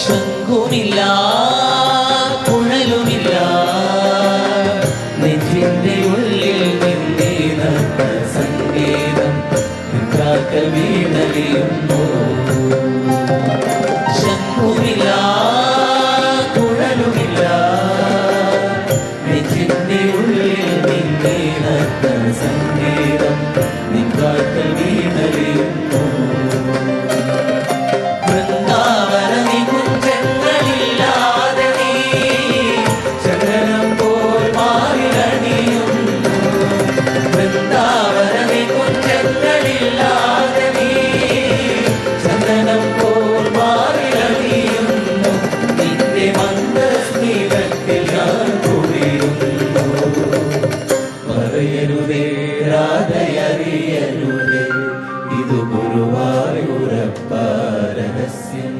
ശംഖുമില്ല കുഴലുമില്ല നെഞ്ചിന്റെ ഉള്ളിൽ നിന്നീത സംഗീതം വീണലിയുന്നു ശങ്കുമില്ല കുഴലുമില്ല നെഞ്ചിന്റെ ഉള്ളിൽ നിന്നീത സംഗീതം വിടാതെയറിയരുതേ ഇത് ഗുരുവായൂരപ്പ രഹസ്യം.